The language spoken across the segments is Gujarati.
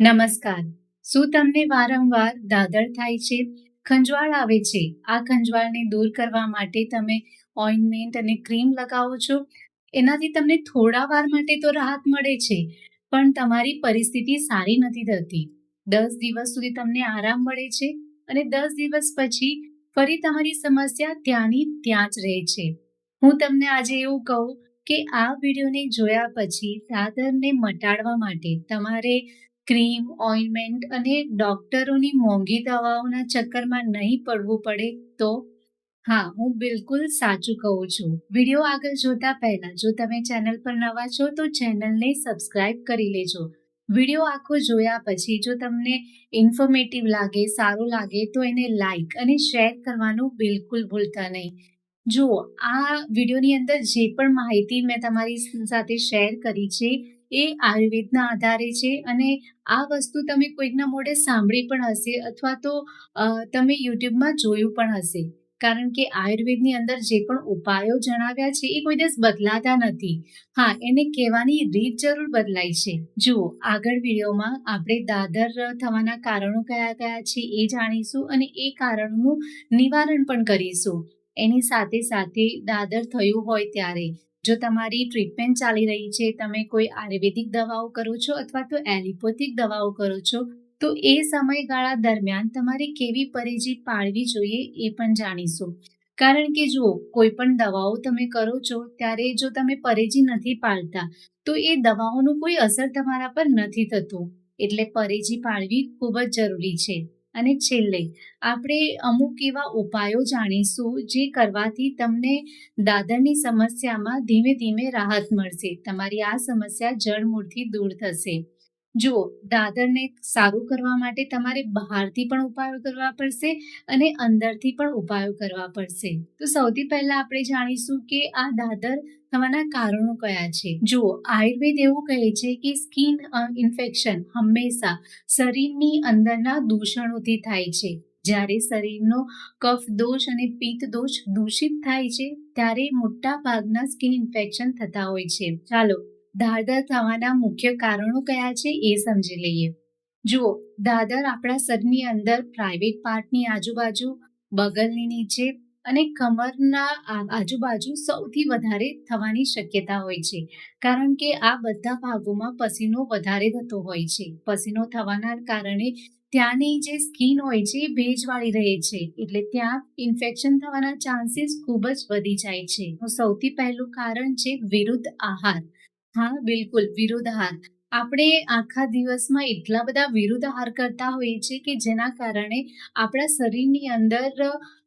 નમસ્કાર. શું તમને વારંવાર દાદર થાય છે? ખંજવાળ આવે છે. આ ખંજવાળને દૂર કરવા માટે તમે ઓઇન્ટમેન્ટ અને ક્રીમ લગાવો છો. એનાથી તમને થોડા વાર માટે તો રાહત મળે છે, પણ તમારી પરિસ્થિતિ સારી નથી થતી. દસ દિવસ સુધી તમને આરામ મળે છે અને દસ દિવસ પછી ફરી તમારી સમસ્યા ત્યાંની ત્યાં જ રહે છે. હું તમને આજે એવું કહું કે આ વિડીયોને જોયા પછી દાદરને મટાડવા માટે તમારે ક્રીમ ઓઇન્ટમેન્ટ અને ડોક્ટરોની મોંઘી દવાઓના ચક્કરમાં નહીં પડવું પડે તો? હા, હું બિલકુલ સાચું કહું છું. વીડિયો આગળ જોતા પહેલા, જો તમે ચેનલ પર નવા છો, તો ચેનલને સબસ્ક્રાઇબ કરી લેજો. વીડિયો આખો જોયા પછી, જો તમને ઇન્ફોર્મેટિવ લાગે, સારું લાગે, તો એને લાઈક અને શેર કરવાનું બિલકુલ ભૂલતા નહીં. જુઓ, આ વિડીયોની અંદર જે પણ માહિતી મેં તમારી સાથે શેર કરી છે એ આયુર્વેદના આધારે છે અને આ વસ્તુ તમે કોઈકના મોઢે સાંભળી પણ હશે અથવા તો તમે યુટ્યુબમાં જોયું પણ હશે. કારણ કે આયુર્વેદની અંદર જે પણ ઉપાયો જણાવ્યા છે એ કોઈ દિવસ બદલાતા નથી. હા, એને કહેવાની રીત જરૂર બદલાય છે. જુઓ, આગળ વિડીયોમાં આપણે દાદર થવાના કારણો કયા કયા છે એ જાણીશું અને એ કારણોનું નિવારણ પણ કરીશું. એની સાથે સાથે દાદર થયું હોય ત્યારે જો તમારી ટ્રીટમેન્ટ ચાલી રહી છે, તમે કોઈ આયુર્વેદિક દવાઓ કરો છો અથવા તો એલિપોથિક દવાઓ કરો છો, તો એ સમયગાળા દરમિયાન તમારે કેવી પરેજી પાળવી જોઈએ એ પણ જાણીશું. કારણ કે જુઓ, કોઈ પણ દવાઓ તમે કરો છો, ત્યારે જો તમે પરેજી નથી પાળતા, તો એ દવાઓનું કોઈ અસર તમારા પર નથી થતું. એટલે પરેજી પાળવી ખૂબ જ જરૂરી છે. અને છેલ્લે, આપણે અમુક એવા ઉપાયો જાણીશું જે કરવાથી તમને દાદરની સમસ્યામાં ધીમે ધીમે રાહત મળશે. તમારી આ સમસ્યા જળમૂળથી દૂર થશે. જુઓ, દાદરને સારું કરવા માટે તમારે બહારથી પણ ઉપાયો કરવા પડશે અને અંદરથી પણ ઉપાયો કરવા પડશે. તો સૌથી પહેલા આપણે જાણીશું કે આ દાદર થવાના કારણો કયા છે. જુઓ, આયુર્વેદ એવું કહે છે કે સ્કિન ઇન્ફેક્શન હંમેશા શરીરની અંદરના દૂષણોથી થાય છે. જ્યારે શરીરનો કફ દોષ અને પિત્ત દોષ દૂષિત થાય છે, ત્યારે મોટા ભાગના સ્કિન ઇન્ફેક્શન થતા હોય છે. ચાલો દાદર થવાના મુખ્ય કારણો કયા છે એ સમજી લઈએ. જુઓ, દાદર આપણા શરીરની અંદર પ્રાઇવેટ પાર્ટની આજુબાજુ, બગલની નીચે અને કમરના આજુબાજુ સૌથી વધારે થવાની શક્યતા હોય છે. કારણ કે આ બધા ભાગોમાં પસીનો વધારે થતો હોય છે. પસીનો થવાના કારણે ત્યાંની જે સ્કિન હોય છે એ ભેજવાળી રહે છે. એટલે ત્યાં ઇન્ફેક્શન થવાના ચાન્સીસ ખૂબ જ વધી જાય છે. સૌથી પહેલું કારણ છે વિરુદ્ધ આહાર. હા, બિલકુલ વિરુદ્ધ આહાર આપણે આખા દિવસમાં એટલા બધા વિરુદ્ધ આહાર કરતા હોઈએ છીએ કે જેના કારણે આપણા શરીરની અંદર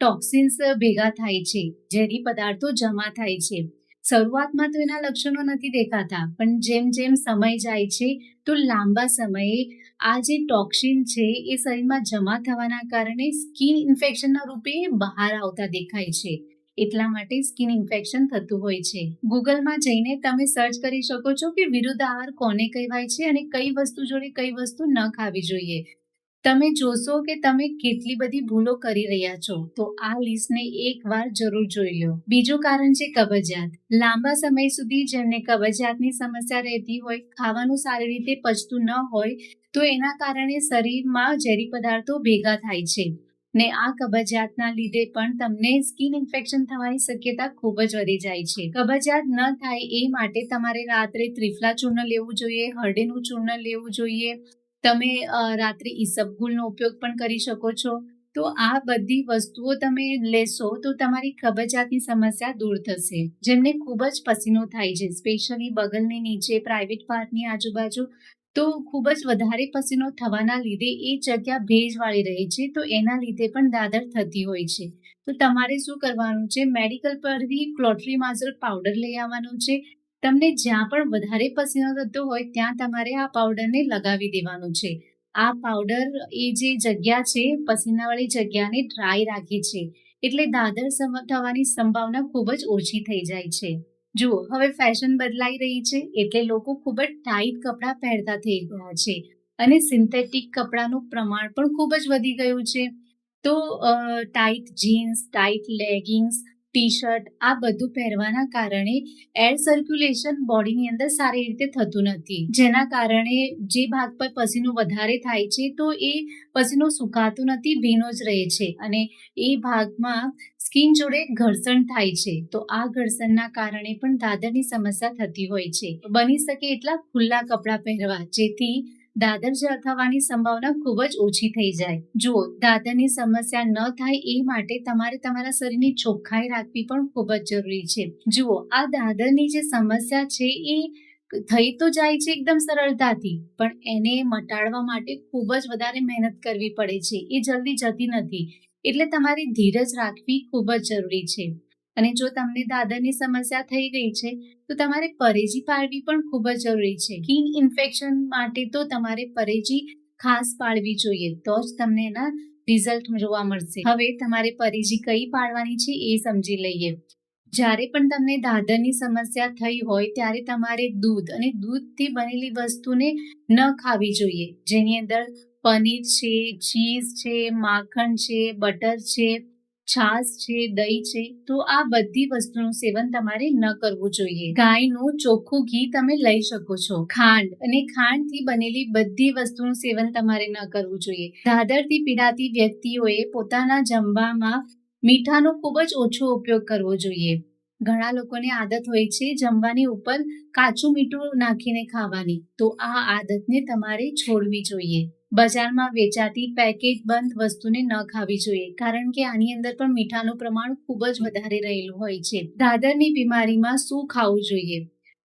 ટોક્સિન્સ ભેગા થાય છે, ઝેરી પદાર્થો જમા થાય છે. શરૂઆતમાં તો એના લક્ષણો નથી દેખાતા, પણ જેમ જેમ સમય જાય છે, તો લાંબા સમયે આ જે ટોક્સિન છે, એ શરીરમાં જમા થવાના કારણે સ્કિન ઇન્ફેક્શનના રૂપે બહાર આવતા દેખાય છે. એટલા માટે સ્કિન ઇન્ફેક્શન થતું હોય છે. ગૂગલમાં જઈને તમે સર્ચ કરી શકો છો કે વિરુદ્ધ આહાર કોને કહેવાય છે અને કઈ વસ્તુ જોડે કઈ વસ્તુ ન ખાવી જોઈએ. તમે જોશો કે તમે કેટલી બધી ભૂલો કરી રહ્યા છો, તો આ લિસ્ટને એકવાર જરૂર જોઈ લો. બીજું કારણ છે કબજિયાત. લાંબા સમય સુધી જેમને કબજિયાતની સમસ્યા રહેતી હોય, ખાવાનું સારી રીતે પચતું ન હોય, તો એના કારણે શરીરમાં ઝેરી પદાર્થો ભેગા થાય છે. ને આ કબજિયાતના લીધે પણ તમને સ્કિન ઇન્ફેક્શન થવાની શક્યતા ખૂબ જ વધી જાય છે. કબજિયાત ન થાય એ માટે તમારે રાત્રે ત્રિફલા ચૂર્ણ લેવું જોઈએ, હળદીનું ચૂર્ણ લેવું જોઈએ. તમે રાત્રે ઈસબગુલનો ઉપયોગ પણ કરી શકો છો. તો આ બધી વસ્તુઓ તમે લેશો તો તમારી કબજિયાતની સમસ્યા દૂર થશે. જેમને ખૂબ જ પસીનો થાય છે, સ્પેશિયલી બગલની નીચે, પ્રાઇવેટ પાર્ટની આજુબાજુ તો ખૂબ જ વધારે પસીનો થવાના લીધે એ જગ્યા ભેજવાળી રહે છે. તો એના લીધે પણ દાદર થતી હોય છે. તો તમારે શું કરવાનું છે? મેડિકલ પરથી ક્લોટ્રીમાઝોલ પાવડર લઈ આવવાનું છે. તમને જ્યાં પણ વધારે પસીનો થતો હોય ત્યાં તમારે આ પાવડરને લગાવી દેવાનું છે. આ પાવડર એ જે જગ્યા છે, પસીનાવાળી જગ્યાને ડ્રાય રાખે છે. એટલે દાદર થવાની સંભાવના ખૂબ જ ઓછી થઈ જાય છે. જુઓ, હવે ફેશન બદલાઈ રહી છે એટલે લોકો ખૂબ જ ટાઈટ કપડાં પહેરતા થઈ ગયા છે અને સિન્થેટિક કપડાનું પ્રમાણ પણ ખૂબ જ વધી ગયું છે. તો tight jeans tight leggings T shirt આ બધું પહેરવાના કારણે એર સર્ક્યુલેશન બોડીની અંદર સારી રીતે થતું નથી. જેના કારણે જે ભાગ પર પસીનો વધારે થાય છે, તો એ પસીનો સુકાતો નથી, ભીનો જ રહે છે અને એ ભાગમાં સ્કિન જોડે ઘર્ષણ થાય છે. તો આ ઘર્ષણના કારણે પણ દાદરની સમસ્યા થતી હોય છે. બની શકે એટલા ખુલ્લા કપડાં પહેરવા, જેથી દાદર જળ થવાની સંભાવના ખૂબ જ ઓછી થઈ જાય. જુઓ, દાદરની સમસ્યા ન થાય એ માટે તમારે તમારા શરીરની ચોખ્ખાઈ રાખવી પણ ખૂબ જ જરૂરી છે. જુઓ, આ દાદરની જે સમસ્યા છે એ થઈ તો જાય છે એકદમ સરળતાથી, પણ એને મટાડવા માટે ખૂબ જ વધારે મહેનત કરવી પડે છે. એ જલ્દી જતી નથી, એટલે તમારે ધીરજ રાખવી ખૂબ જ જરૂરી છે. અને જો તમને દાદરની સમસ્યા થઈ ગઈ છે, તો તમારે પરેજી પાળવી પણ ખૂબ જ જરૂરી છે. કિન ઇન્ફેક્શન માટે તો તમારે પરેજી ખાસ પાળવી જોઈએ, તો જ તમને એના રિઝલ્ટ જોવા મળશે. હવે તમારે પરેજી કઈ પાળવાની છે એ સમજી લઈએ. જ્યારે પણ તમને દાદરની સમસ્યા થઈ હોય, ત્યારે તમારે દૂધ અને દૂધથી બનેલી વસ્તુને ન ખાવી જોઈએ. જેની અંદર પનીર છે, ચીઝ છે, માખણ છે, બટર છે છાશ છે, દહીં છે, તો આ બધી વસ્તુનું સેવન તમારે ન કરવું જોઈએ. ગાયનું ચોખ્ખું ઘી તમે લઈ શકો છો. ખાંડ, અને ખાંડથી બનેલી બધી વસ્તુનું સેવન તમારે ન કરવું જોઈએ. દાદરથી પીડાતી વ્યક્તિઓએ પોતાના જમવામાં મીઠાનો ખૂબ જ ઓછો ઉપયોગ કરવો જોઈએ. ઘણા લોકોને આદત હોય છે જમવાની ઉપર કાચું મીઠું નાખીને ખાવાની. તો આ આદતને તમારે છોડવી જોઈએ. બજારમાં વેચાતી પેકેજ બંધ વસ્તુને ન ખાવી જોઈએ, કારણ કે આની અંદર પણ મીઠાનું પ્રમાણ ખૂબ જ વધારે રહેલું હોય છે. દાદરની બીમારીમાં શું ખાવું જોઈએ?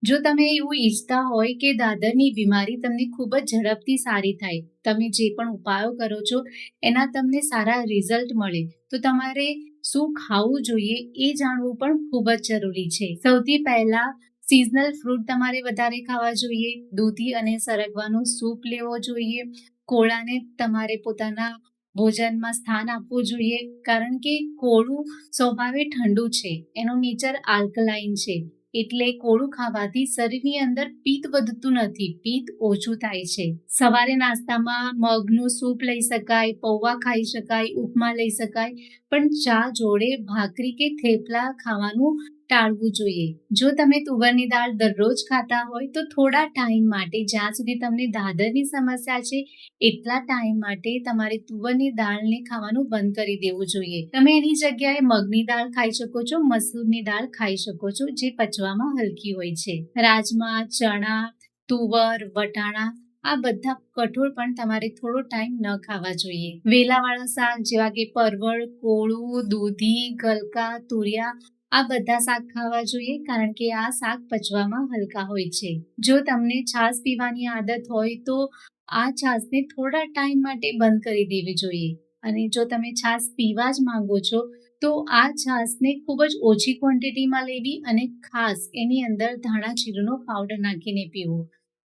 જો તમે એવું ઈચ્છતા હોય કે દાદરની બીમારી તમને ખૂબ જ ઝડપથી સારી થાય, તમે જે પણ ઉપાયો કરો છો, એના તમને સારા રિઝલ્ટ મળે, તો તમારે શું ખાવું જોઈએ એ જાણવું પણ ખૂબ જ જરૂરી છે. સૌથી પહેલા સિઝનલ ફ્રૂટ તમારે વધારે ખાવા જોઈએ, દૂધી અને સરગવાનો સૂપ લેવો જોઈએ કોળાને તમારે પોતાના ભોજનમાં સ્થાન આપવું જોઈએ, કારણ કે કોળું સ્વભાવે ઠંડુ છે. એનો નેચર આલ્કલાઇન છે. એટલે કોળું ખાવાથી શરીરની અંદર પિત્ત વધતું નથી, પિત્ત ઓછું થાય છે. સવારે નાસ્તામાં મગનું સૂપ લઈ શકાય, પૌવા ખાઈ શકાય, ઉપમા લઈ શકાય, પણ ચા જોડે ભાખરી કે થેપલા ખાવાનું ટાળવું જોઈએ. જો તમે તુવરની દાળ દરરોજ ખાતા હોય, તો થોડા ટાઈમ માટે જ્યાં સુધી તમને દાદરની સમસ્યા છે, એટલા ટાઈમ માટે તમારે તુવરની દાળને ખાવાનું બંધ કરી દેવું જોઈએ. તમે એની જગ્યાએ મગની દાળ ખાઈ શકો છો, મસૂરની દાળ ખાઈ શકો છો, જે પચવામાં હલકી હોય છે. રાજમા, ચણા, તુવર, વટાણા, આ બધા કઠોળ પણ તમારે થોડો ટાઈમ ન ખાવા જોઈએ. વેલાવાળા શાક જેવા કે પરવળ, કોળું, દૂધી, ગલકા, તુરિયા આ બધા શાક ખાવા જોઈએ કારણ કે આ શાક પચવામાં હલકા હોય છે. જો તમને છાશ પીવાની આદત હોય તો આ છાશને થોડા ટાઈમ માટે બંધ કરી દેવી જોઈએ. અને જો તમે છાશ પીવા જ માંગો છો, તો આ છાશને ખૂબ જ ઓછી ક્વોન્ટિટીમાં લેવી અને ખાસ એની અંદર ધાણા જીરુંનો પાવડર નાખીને પીવો.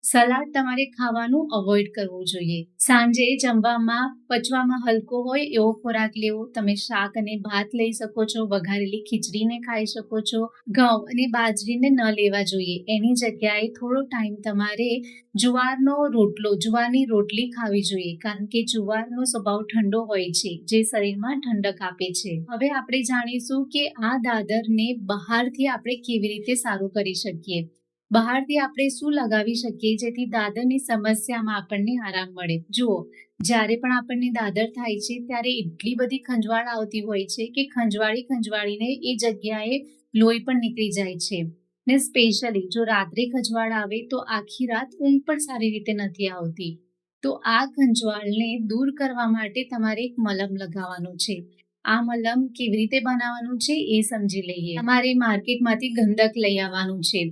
સલાડ તમારે ખાવાનું અવોઇડ કરવું જોઈએ. સાંજે જમવામાં, પચવામાં હલકો હોય એવો ખોરાક લેવો. તમે શાક અને ભાત લઈ શકો છો, વઘારેલી ખીચડીને ખાઈ શકો છો, ઘઉં અને બાજરીને ન લેવા જોઈએ. એની જગ્યાએ થોડો ટાઈમ તમારે જુવારનો રોટલો, જુવારની રોટલી ખાવી જોઈએ, કારણ કે જુવારનો સ્વભાવ ઠંડો હોય છે, જે શરીરમાં ઠંડક આપે છે. હવે આપણે જાણીશું કે આ દાદરને બહારથી આપણે કેવી રીતે સારું કરી શકીએ. બહારથી આપણે શું લગાવી શકીએ? જેથી દાદરની સમસ્યામાં આપણને આરામ મળે. જુઓ, જ્યારે પણ આપણને દાદર થાય છે, ત્યારે એટલી બધી ખંજવાળ આવતી હોય છે કે ખંજવાળી ખંજવાળીને એ જગ્યાએ લોહી પણ નીકળી જાય છે. ને સ્પેશિયલી જો રાત્રે ખંજવાળ આવે તો આખી રાત ઊંઘ પણ સારી રીતે નથી આવતી. તો આ ખંજવાળને દૂર કરવા માટે તમારે એક મલમ લગાવવાનું છે. આ મલમ કેવી રીતે બનાવવાનું છે એ સમજી લઈએ. તમારે માર્કેટમાંથી ગંધક લઈ આવવાનું છે.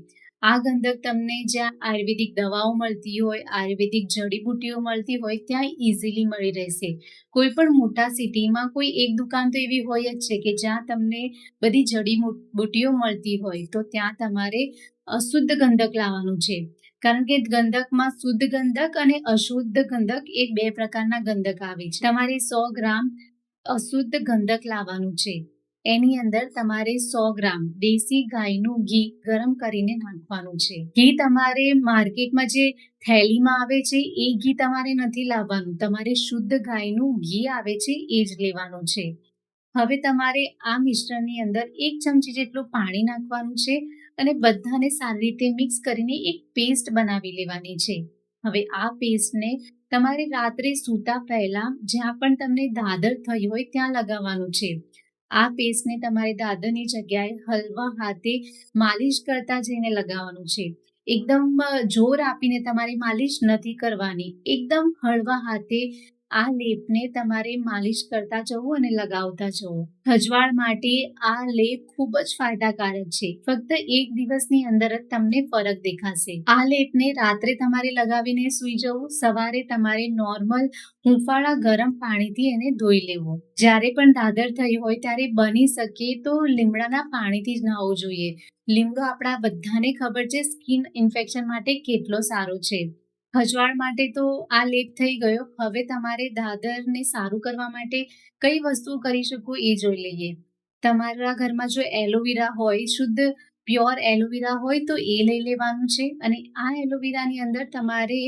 આ ગંધક તમને જ્યાં આયુર્વેદિક દવાઓ મળતી હોય, આયુર્વેદિક જડીબુટ્ટીઓ મળતી હોય, ત્યાં ઇઝીલી મળી રહેશે. કોઈ પણ મોટા સિટીમાં કોઈ એક દુકાન તો એવી હોય જ છે કે જ્યાં તમને બધી જડીબુટ્ટીઓ મળતી હોય, તો ત્યાં તમારે અશુદ્ધ ગંધક લાવવાનું છે. કારણ કે ગંધકમાં શુદ્ધ ગંધક અને અશુદ્ધ ગંધક એ બે પ્રકારના ગંધક આવે છે. તમારે સો ગ્રામ અશુદ્ધ ગંધક લાવવાનું છે. એની અંદર તમારે સો ગ્રામ દેશી ગાયનું ઘી ગરમ કરીને નાખવાનું છે. ઘી તમારે માર્કેટમાં જે થેલીમાં આવે છે, એ ઘી તમારે નથી લાવવાનું. તમારે શુદ્ધ ગાયનું ઘી આવે છે, એ જ લેવાનું છે. હવે તમારે આ મિશ્રણની અંદર એક ચમચી જેટલું પાણી નાખવાનું છે અને બધાને સારી રીતે મિક્સ કરીને એક પેસ્ટ બનાવી લેવાની છે. હવે આ પેસ્ટને તમારે રાત્રે સૂતા પહેલા જ્યાં પણ તમને દાદર થઈ હોય ત્યાં લગાવવાનું છે. આ પેસ્ટને તમારે દાદરની જગ્યાએ હલવા હાથે માલિશ કરતા જઈને લગાવવાનું છે. એકદમ જોર આપીને તમારે માલિશ નથી કરવાની. એકદમ હળવા હાથે આ લેપને તમારે માલિશ કરતા જવું અને લગાવતા જવું. ખજવાળ માટે આ લેપ ખૂબ જ ફાયદાકારક છે. ફક્ત એક દિવસની અંદર જ તમને ફરક દેખાશે. આ લેપને રાત્રે તમારે લગાવીને સૂઈ જવું, સવારે તમારે નોર્મલ હુંફાળા ગરમ પાણીથી એને ધોઈ લેવું. જ્યારે પણ દાદર થઈ હોય ત્યારે બની શકે તો લીમડાના પાણીથી જ નાહવું જોઈએ. લીમડો આપણા બધાને ખબર છે, સ્કિન ઇન્ફેક્શન માટે કેટલો સારો છે. ખજવાળ માટે તો આ લેપ થઈ ગયો. હવે તમારે દાદરને સારું કરવા માટે કઈ વસ્તુઓ કરી શકો એ જોઈ લઈએ. તમારા ઘરમાં જો એલોવેરા હોય, શુદ્ધ પ્યોર એલોવેરા હોય તો એ લઈ લેવાનું છે. અને આ એલોવેરાની અંદર તમારે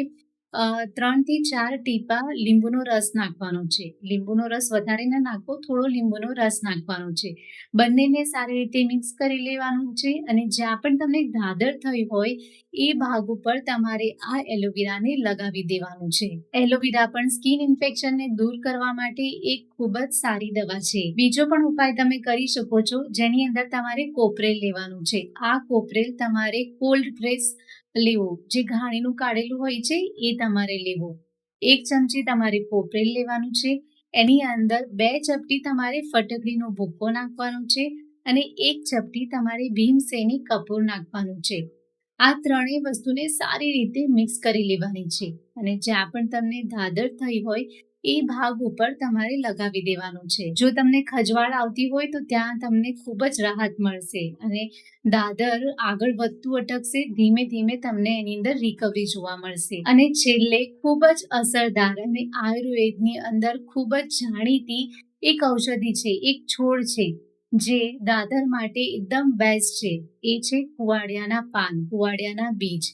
ત્રણથી ચાર ટીપા લીંબુનો રસ નાખવાનો છે. લીંબુનો રસ વધારે ના નાખો, થોડો લીંબુનો રસ નાખવાનો છે. બંનેને સારી રીતે મિક્સ કરી લેવાનું છે અને જ્યાં પણ તમને ધાદર થઈ હોય, એ ભાગ ઉપર તમારે આ એલોવેરાને લગાવી દેવાનું છે. એલોવેરા પણ સ્કિન ઇન્ફેક્શનને દૂર કરવા માટે એક ખૂબ જ સારી દવા છે. બીજો પણ ઉપાય તમે કરી શકો છો, જેની અંદર તમારે કોપરેલ લેવાનું છે. આ કોપરેલ તમારે કોલ્ડ પ્રેસ લેવું. જે ઘાણીનું કાઢેલું હોય છે, એ તમારે લેવું. એક ચમચી તમારે પોપરેલ લેવાનું છે. એની અંદર બે ચપટી તમારે ફટકડીનો ભૂક્કો નાખવાનો છે અને એક ચપટી તમારે ભીમસેની કપૂર નાખવાનું છે. આ ત્રણેય વસ્તુને સારી રીતે મિક્સ કરી લેવાની છે. અને જ્યાં પણ તમને ધાદર થઈ હોય એ ભાગ ઉપર તમારે લગાવી દેવાનું છે. જો તમને ખજવાળ આવતી હોય તો ત્યાં તમને ખૂબ જ રાહત મળશે અને દાદર આગળ વધતું અટકશે, ધીમે ધીમે તમને એની અંદર રિકવરી જોવા મળશે. અને છેલ્લે ખૂબ જ અસરદાર અને આયુર્વેદની અંદર ખૂબ જ જાણીતી એક ઔષધિ છે, એક છોડ છે, જે દાદર માટે એકદમ બેસ્ટ છે. એ છે કુવાડિયાના પાન, કુવાડિયાના બીજ.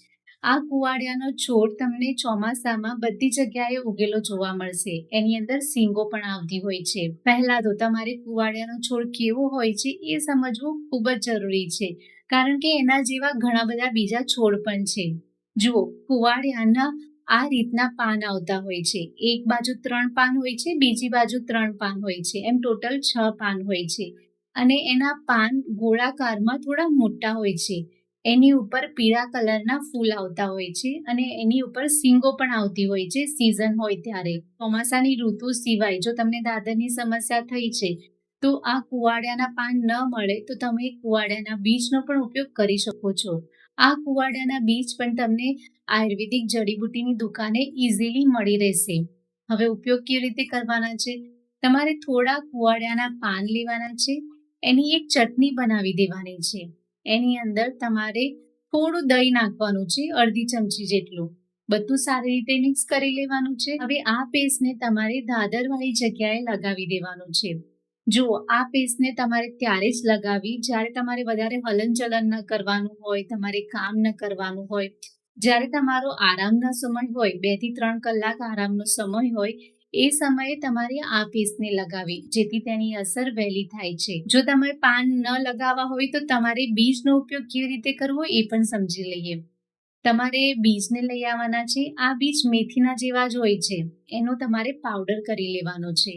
આ કુવાડિયાનો છોડ તમને ચોમાસામાં બધી જગ્યાએ ઉગેલો જોવા મળશે. એની અંદર સિંગો પણ આવતી હોય છે. પહેલા તો તમારે કુવાડિયાનો છોડ કેવો હોય છે એ સમજવું ખૂબ જ જરૂરી છે, કારણ કે એના જેવા ઘણા બધા બીજા છોડ પણ છે. જુઓ, કુવાડિયાના આ રીતના પાન આવતા હોય છે. એક બાજુ ત્રણ પાન હોય છે, બીજી બાજુ ત્રણ પાન હોય છે. એમ ટોટલ છ પાન હોય છે. અને એના પાન ગોળાકારમાં થોડા મોટા હોય છે. એની ઉપર પીળા કલરના ફૂલ આવતા હોય છે અને એની ઉપર સિંગો પણ આવતી હોય છે સિઝન હોય ત્યારે. ચોમાસાની ઋતુ સિવાય જો તમને દાદરની સમસ્યા થઈ છે, તો આ કુવાડિયાના પાન ન મળે તો તમે કુવાડિયાના બીજનો પણ ઉપયોગ કરી શકો છો. આ કુવાડિયાના બીજ પણ તમને આયુર્વેદિક જડીબુટીની દુકાને ઇઝીલી મળી રહેશે. હવે ઉપયોગ કેવી રીતે કરવાના છે? તમારે થોડા કુવાડિયાના પાન લેવાના છે, એની એક ચટણી બનાવી દેવાની છે. એની અંદર તમારે થોડું દહીં નાખવાનું છે, અડધી ચમચી જેટલું. બધું સારી રીતે મિક્સ કરી લેવાનું છે. હવે આ પેસ્ટને તમારે દાદરવાળી જગ્યાએ લગાવી દેવાનું છે. જુઓ આ પેસ્ટને તમારે ત્યારે જ લગાવી, જ્યારે તમારે વધારે હલનચલન ન કરવાનું હોય, તમારે કામ ન કરવાનું હોય, જ્યારે તમારો આરામનો સમય હોય, બેથી ત્રણ કલાક આરામનો સમય હોય એ સમયે તમારે આ પેસ્ટને લગાવી, જેથી તેની અસર વહેલી થાય છે. જો તમે પાન ન લગાવવા હોય તો તમારે બીજનો ઉપયોગ કેવી રીતે કરવો એ પણ સમજી લઈએ. તમારે બીજને લઈ આવવાના છે. આ બીજ મેથીના જેવા જ હોય છે. એનો તમારે પાવડર કરી લેવાનો છે.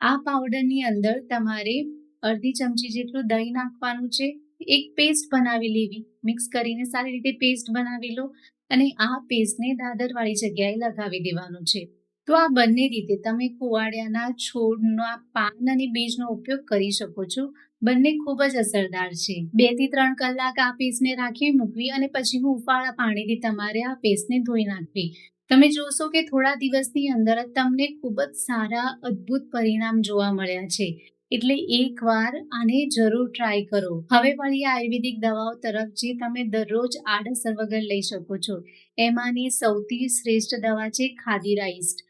આ પાવડરની અંદર તમારે અડધી ચમચી જેટલું દહીં નાખવાનું છે. એક પેસ્ટ બનાવી લેવી. મિક્સ કરીને સારી રીતે પેસ્ટ બનાવી લો અને આ પેસ્ટને દાદરવાળી જગ્યાએ લગાવી દેવાનું છે. તો આ બંને રીતે તમે કુવાડિયાના છોડના પાન અને બીજનો ઉપયોગ કરી શકો છો. બંને ખૂબ જ અસરદાર છે. બેથી ત્રણ કલાક આ પેસ્ટને રાખી મૂકવી અને પછી હુંફાળા પાણીથી તમારે આ પેસ્ટને ધોઈ નાખવી. તમે જોશો કે થોડા દિવસની અંદર જ તમને ખૂબ જ સારા, અદ્ભુત પરિણામ જોવા મળ્યા છે. એટલે એકવાર આને જરૂર ટ્રાય કરો. હવે વળી આયુર્વેદિક દવાઓ તરફ જે તમે દરરોજ આડઅસર વગર લઈ શકો છો. એમાંની સૌથી શ્રેષ્ઠ દવા છે ખાદીરાઇસ્ટ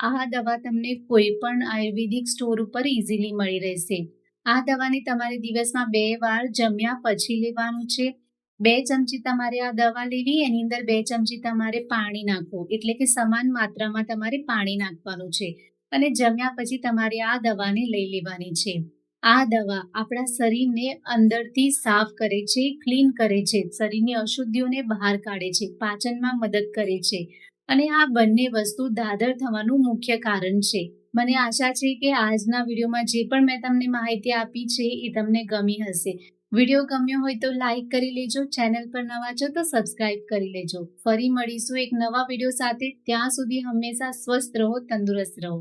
આ દવા તમને કોઈ પણ આયુર્વેદિક સ્ટોર ઉપર ઇઝીલી મળી રહેશે. આ દવાને તમારે દિવસમાં બે વાર જમ્યા પછી લેવાનું છે. બે ચમચી તમારે આ દવા લેવી, એની અંદર બે ચમચી તમારે પાણી નાખવું, એટલે કે સમાન માત્રામાં તમારે પાણી નાખવાનું છે. અને જમ્યા પછી તમારે આ દવાને લઈ લેવાની છે. આ દવા આપણા શરીરને અંદરથી સાફ કરે છે, ક્લીન કરે છે, શરીરની અશુદ્ધિઓને બહાર કાઢે છે, પાચનમાં મદદ કરે છે. અને આ બંને વસ્તુ દાદર થવાનું મુખ્ય કારણ છે. મને આશા છે કે આજના વિડીયોમાં જે પણ મેં તમને માહિતી આપી છે એ તમને ગમી હશે. વીડિયો ગમ્યો હોય તો લાઈક કરી લેજો, ચેનલ પર નવા છો તો સબસ્ક્રાઇબ કરી લેજો. ફરી મળીશું એક નવા વીડિયો સાથે. ત્યાં સુધી હંમેશા સ્વસ્થ રહો, તંદુરસ્ત રહો.